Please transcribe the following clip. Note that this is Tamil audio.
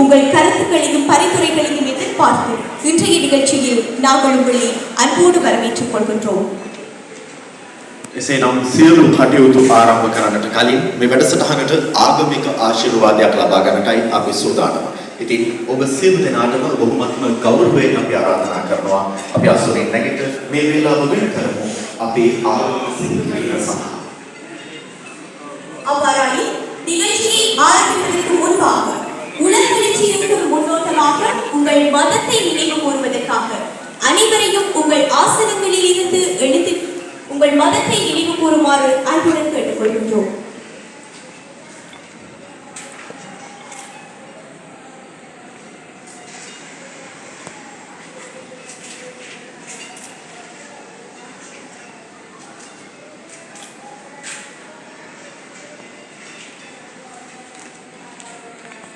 உங்கள் கருத்துக்களையும் பரிந்துரைகளையும் எதிர்பார்த்து இன்றைய நிகழ்ச்சியில் நாங்கள் உங்களை அன்போடு வரவேற்றுக் கொள்கின்றோம் එසේනම් සියලු කටයුතු ආරම්භ කරන්නට කලින් මේ වැඩසටහනට ආගමික ආශිර්වාදයක් ලබා ගන්නටයි අපි සූදානම්. ඉතින් ඔබ සියලු දෙනාටම බොහොමත්ම ගෞරවයෙන් අපි ආරාධනා කරනවා අපි අසුරින් නැගිට මේ වේලාව වෙන කරමු අපේ ආරම්භ සිදු කිරීම සඳහා. உங்கள் மதத்தை நினைவு கூறுவதற்காக அனைவரையும் உங்கள் ஆசனங்களில் இருந்து எழுந்து உங்கள் மதத்தை நினைவு கூறுமாறு அன்புடன்